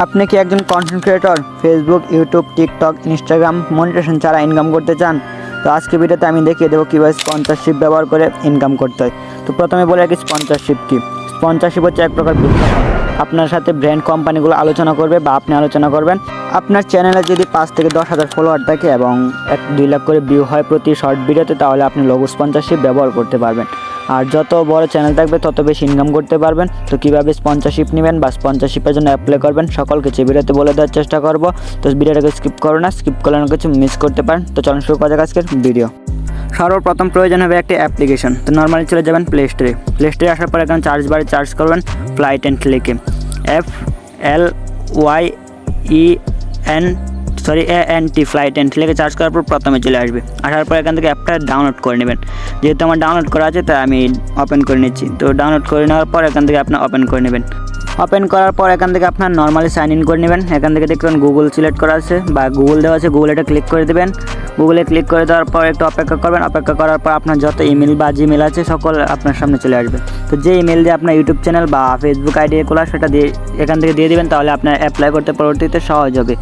আপনি কি একজন content creator Facebook YouTube TikTok Instagram monetization ছাড়া ইনকাম করতে চান? তো আজকে ভিডিওতে আমি দেখিয়ে দেবো কীভাবে স্পন্সরশিপ ব্যবহার করে ইনকাম করতে হয়। তো প্রথমে বলে রাখি স্পন্সরশিপ কি? স্পন্সরশিপ হচ্ছে এক প্রকার আপনার সাথে ব্র্যান্ড কোম্পানিগুলো আলোচনা করবে বা আপনি আলোচনা করবেন। আপনার চ্যানেলে যদি পাঁচ থেকে দশ হাজার ফলোয়ার থাকে এবং এক দুই লাখ করে ভিউ হয় প্রতি শর্ট ভিডিওতে তাহলে আপনি লঘু স্পন্সরশিপ ব্যবহার করতে পারবেন। আর যত বড় চ্যানেল থাকবে, তত বেশি ইনকাম করতে পারবেন। তো কীভাবে স্পন্সরশিপ নেবেন বা স্পন্সরশিপের জন্য অ্যাপ্লাই করবেন সকল কিছু ভিডিওতে বলে দেওয়ার চেষ্টা করব। তো ভিডিওটাকে স্কিপ করো না স্কিপ করলে অনেক কিছু মিস করতে পারেন। তো চলুন শুরু করা যাক আজকের ভিডিও সর্বপ্রথম প্রয়োজন হবে একটি অ্যাপ্লিকেশন তো নর্মালি চলে যাবেন প্লে স্টোরে প্লে স্টোরে আসার পর এখানে চার্জ বারে চার্জ করবেন ফ্লাইট অ্যান্ড লিখে F L Y E N sorry A N T flight and লিখে চার্জ করার পর প্রথমে চলে আসবে। আসার পর এখান থেকে অ্যাপটা ডাউনলোড করে নেবেন। যেহেতু আমার ডাউনলোড করা আছে, তাই আমি ওপেন করে নিচ্ছি। তো ডাউনলোড করে নেওয়ার পর এখান থেকে আপনার ওপেন করে নেবেন। ওপেন করার পর এখান থেকে আপনার নর্মালি সাইন ইন করে নেবেন। এখান থেকে দেখবেন গুগল সিলেক্ট করা আছে বা গুগল দেওয়া আছে গুগল এটা ক্লিক করে দেবেন। গুগলে ক্লিক করে দেওয়ার পর একটু অপেক্ষা করবেন। অপেক্ষা করার পর আপনার যত ইমেল বা জিমেল আছে, সকল আপনার সামনে চলে আসবে। তো যে ইমেল দিয়ে আপনার ইউটিউব চ্যানেল বা ফেসবুক আইডি খোলা, সেটা দিয়ে এখান থেকে দিয়ে দিবেন, তাহলে আপনার অ্যাপ্লাই করতে পরবর্তীতে সহজ হবে।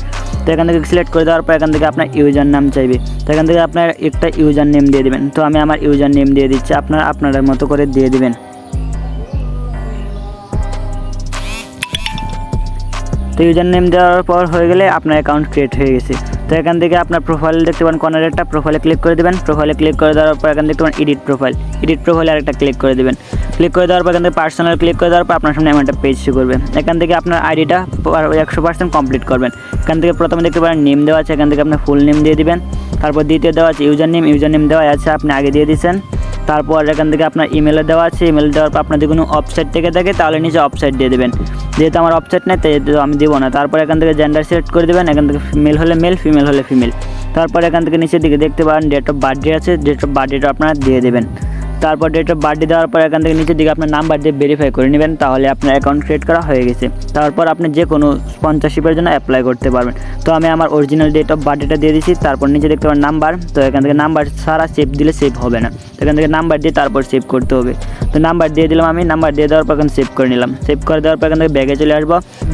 তো এখান থেকে সিলেক্ট করে দেওয়ার পর এখান থেকে আপনার ইউজার নাম চাইবে। তো এখান থেকে আপনার একটা ইউজার নেম দিয়ে দেবেন। তো আমি আমার ইউজার নেম দিয়ে দিচ্ছি, আপনার আপনার মতো করে দিয়ে দেবেন। তো ইউজার নেম দেওয়ার পর হয়ে গেলে আপনার অ্যাকাউন্ট ক্রিয়েট হয়ে গেছে। তো এখান থেকে আপনার প্রোফাইল দেখতে পান কর্নার একটা প্রোফাইলে ক্লিক করে দেবেন। প্রোফাইলে ক্লিক করে দেওয়ার পর এখান পান এডিট প্রোফাইল এডিট প্রোফাইলে আরেকটা ক্লিক করে দেবেন। ক্লিক করে দেওয়ার পর এখান থেকে পার্সোনাল ক্লিক করে দেওয়ার পর আপনার সামনে এমন একটা পেজ শুরু করবে। এখান থেকে আপনার আইডিটা একশো পার্সেন্ট কমপ্লিট করবেন। এখান থেকে প্রথমে দেখতে পারেন নেম দেওয়া আছে, এখান থেকে আপনার ফুল নেম দিয়ে দিবেন। তারপর দ্বিতীয় দেওয়া আছে ইউজার নেম ইউজার নেম দেওয়া আছে, আপনি আগে দিয়ে দিয়েছেন তারপর এখান থেকে আপনার ইমেলে দেওয়া আছে ইমেল দেওয়ার পর আপনার যদি কোনো অফসাইট থেকে থাকে, তাহলে নিচে অফসাইট দিয়ে দেবেন। যেহেতু আমার অফসাইট নেই, তাই আমি দেবো না। তারপর এখান থেকে জেন্ডার সিলেক্ট করে দেবেন, এখান থেকে মেল হলে মেল ফিমেল হলে ফিমেল তারপর এখান থেকে নিচের দিকে দেখতে পারেন ডেট অফ বার্থডে আছে ডেট অফ বার্থডেটা আপনারা দিয়ে দেবেন। তারপর ডেট অফ বার্থডে দেওয়ার পর এখান থেকে নিচের দিকে আপনার নাম্বার দিয়ে ভেরিফাই করে নেবেন, তাহলে আপনার অ্যাকাউন্ট ক্রিয়েট করা হয়ে গেছে। তারপর আপনি যে কোনো স্পন্সরশিপের জন্য অ্যাপ্লাই করতে পারবেন। তো আমি আমার অরিজিনাল ডেট অফ বার্থডেটা দিয়ে দিচ্ছি তারপর নিচে দেখতে পারেন নাম্বার তো এখান থেকে নাম্বার সারা সেভ দিলে সেভ হবে না। এখান থেকে নাম্বার দিয়ে তারপর সেভ করতে হবে। তো নাম্বার দিয়ে দিলাম আমি নাম্বার দিয়ে দেওয়ার পর এখন সেভ করে নিলাম। সেভ করে দেওয়ার পর এখান থেকে ব্যাগে চলে আসব।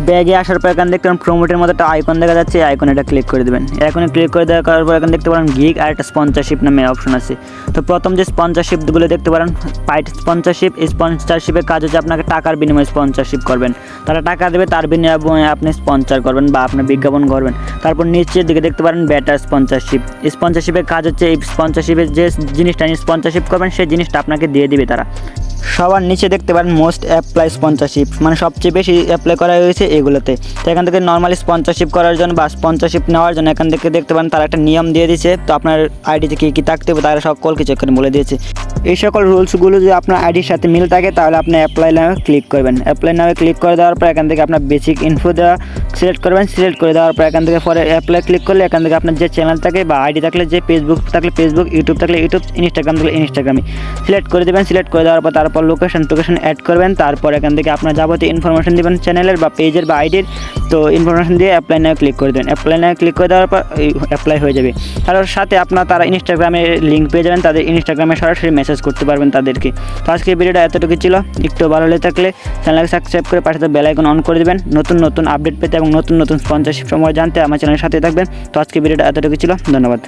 ব্যাগে আসার পর এখান দেখতে প্রোমোটের মতো একটা আইকন দেখা যাচ্ছে আইকন এটা ক্লিক করে দেবেন। আইকনে ক্লিক করে দেওয়ার পর এখানে দেখতে পারেন গিগ আর একটা স্পন্সরশিপ নামে অপশন আছে। তো প্রথম যে স্পন্সরশিপগুলো দেখতে পারেন, পাইট স্পন্সরশিপ এই স্পন্সরশিপের কাজ হচ্ছে আপনাকে টাকার বিনিময়ে স্পন্সরশিপ করবেন। তারা টাকা দেবে, তার বিনিময়ে আপনি স্পন্সর করবেন বা আপনি বিজ্ঞাপন করবেন। তারপর নিচের দিকে দেখতে পারেন ব্যাটার স্পন্সরশিপ স্পন্সরশিপের কাজ হচ্ছে, এই স্পন্সরশিপের যে জিনিসটা নিয়ে স্পন্সরশিপ করবেন, সেই জিনিসটা আপনাকে দিয়ে দিবে তারা। সবার নিচে দেখতে পারেন মোস্ট অ্যাপ্লাই স্পন্সরশিপ মানে সবচেয়ে বেশি অ্যাপ্লাই করা হয়েছে এগুলোতে। তো এখান থেকে নর্মালি স্পন্সরশিপ করার জন্য বা স্পন্সরশিপ নেওয়ার জন্য এখান থেকে দেখতে পারেন তারা একটা নিয়ম দিয়ে দিয়েছে। তো আপনার আইডিতে কী কী থাকতে হবে তারা সকল কিছু এখানে বলে দিয়েছে। এই সকল রুলসগুলো যদি আপনার আইডির সাথে মিল থাকে তাহলে আপনি অ্যাপ্লাই নামে ক্লিক করবেন। অ্যাপ্লাই নামে ক্লিক করে দেওয়ার পর এখান থেকে আপনার বেসিক ইনফো দেওয়া সিলেক্ট করবেন সিলেক্ট করে দেওয়ার পর এখান থেকে পরে অ্যাপ্লাই ক্লিক করলে এখান থেকে আপনার যে চ্যানেল থাকে বা আইডি থাকলে, যে ফেসবুক থাকলে ফেসবুক ইউটিউব থাকলে ইউটিউব ইনস্টাগ্রাম থাকলে ইনস্টাগ্রামে সিলেক্ট করে দেবেন সিলেক্ট করে দেওয়ার পর তারপর লোকেশন টোকেশন অ্যাড করবেন, তারপর এখান থেকে আপনার যাবতীয় ইনফরমেশন দেবেন চ্যানেলের বা পেজের বা আইডির তো ইনফরমেশন দিয়ে অ্যাপ্লাই নাও ক্লিক করে দেবেন। অ্যাপ্লাই নাও ক্লিক করে দেওয়ার পর অ্যাপ্লাই হয়ে যাবে। আর ওর সাথে আপনার তারা ইনস্টাগ্রামে লিঙ্ক পেয়ে যাবেন, তাদের ইনস্টাগ্রামে সরাসরি মেসেজ করতে পারবেন তাদেরকে। তো আজকে ভিডিওটা এতটুকু ছিল। একটু ভালো হলে থাকলে চ্যানেলকে সাবস্ক্রাইব করে পাশে বেল আইকন অন করে দেবেন। নতুন নতুন আপডেট পেতে এবং নতুন নতুন স্পন্সরশিপ সময় জানতে আমার চ্যানেলের সাথে থাকবেন। তো আজকে ভিডিওটা এতটুকু ছিল। ধন্যবাদ।